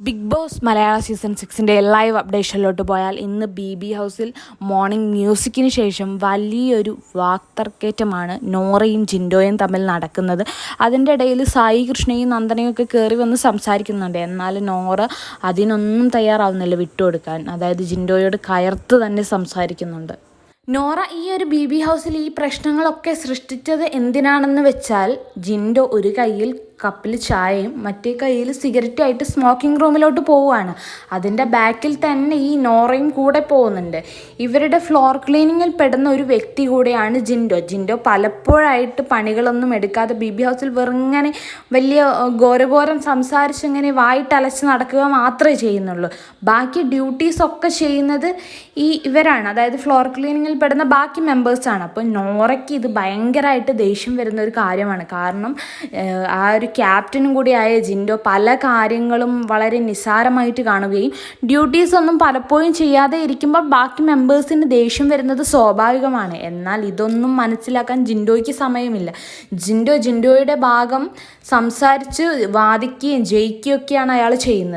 Big Boss മലയാള season സിക്സിന്റെ live അപ്ഡേഷനിലോട്ട് പോയാൽ ഇന്ന് ബി ബി ഹൗസിൽ മോർണിംഗ് മ്യൂസിക്കിന് ശേഷം വലിയൊരു വാക്തർക്കേറ്റമാണ് നോറയും ജിൻഡോയും തമ്മിൽ നടക്കുന്നത്. അതിന്റെ ഇടയിൽ സായി കൃഷ്ണയും നന്ദനയും ഒക്കെ കയറി വന്ന് സംസാരിക്കുന്നുണ്ട്. എന്നാൽ നോറ അതിനൊന്നും തയ്യാറാവുന്നില്ല വിട്ടുകൊടുക്കാൻ. അതായത് ജിൻഡോയോട് കയർത്ത് തന്നെ സംസാരിക്കുന്നുണ്ട്. നോറ ഈ ഒരു ബി ബി ഹൗസിൽ ഈ പ്രശ്നങ്ങളൊക്കെ സൃഷ്ടിച്ചത് എന്തിനാണെന്ന് വെച്ചാൽ ജിൻഡോ ഒരു കയ്യിൽ കപ്പിൽ ചായയും മറ്റേ കയ്യിൽ സിഗരറ്റുമായിട്ട് സ്മോക്കിംഗ് റൂമിലോട്ട് പോവുകയാണ്. അതിന്റെ ബാക്കിൽ തന്നെ ഈ നോറയും കൂടെ പോകുന്നുണ്ട്. ഇവരുടെ ഫ്ലോർ ക്ലീനിങ്ങിൽ പെടുന്ന ഒരു വ്യക്തി കൂടെയാണ് ജിൻഡോ. ജിൻഡോ പലപ്പോഴായിട്ട് പണികളൊന്നും എടുക്കാതെ ബി ബി ഹൗസിൽ വെറുങ്ങനെ വലിയ ഘോരഘോരം സംസാരിച്ച് ഇങ്ങനെ വായിട്ടലച്ച് നടക്കുക മാത്രമേ ചെയ്യുന്നുള്ളൂ. ബാക്കി ഡ്യൂട്ടീസ് ഒക്കെ ചെയ്യുന്നത് ഈ ഇവരാണ്. അതായത് ഫ്ലോർ ക്ലീനിങ്ങിൽ പെടുന്ന ബാക്കി മെമ്പേഴ്സാണ് അപ്പോൾ നോറയ്ക്ക് ഇത് ഭയങ്കരമായിട്ട് ദേഷ്യം വരുന്ന ഒരു കാര്യമാണ്. കാരണം ആ ഒരു ക്യാപ്റ്റനും കൂടിയായ ജിൻഡോ പല കാര്യങ്ങളും വളരെ നിസ്സാരമായിട്ട് കാണുകയും ഡ്യൂട്ടീസ് ഒന്നും പലപ്പോഴും ചെയ്യാതെ ഇരിക്കുമ്പോൾ ബാക്കി മെമ്പേഴ്സിന് ദേഷ്യം വരുന്നത് സ്വാഭാവികമാണ്. എന്നാൽ ഇതൊന്നും മനസ്സിലാക്കാൻ ജിൻഡോയ്ക്ക് സമയമില്ല. ജിൻഡോ ജിൻഡോയുടെ ഭാഗം സംസാരിച്ച് വാദിക്കുകയും ജയിക്കുകയൊക്കെയാണ് അയാൾ ചെയ്യുന്നത്.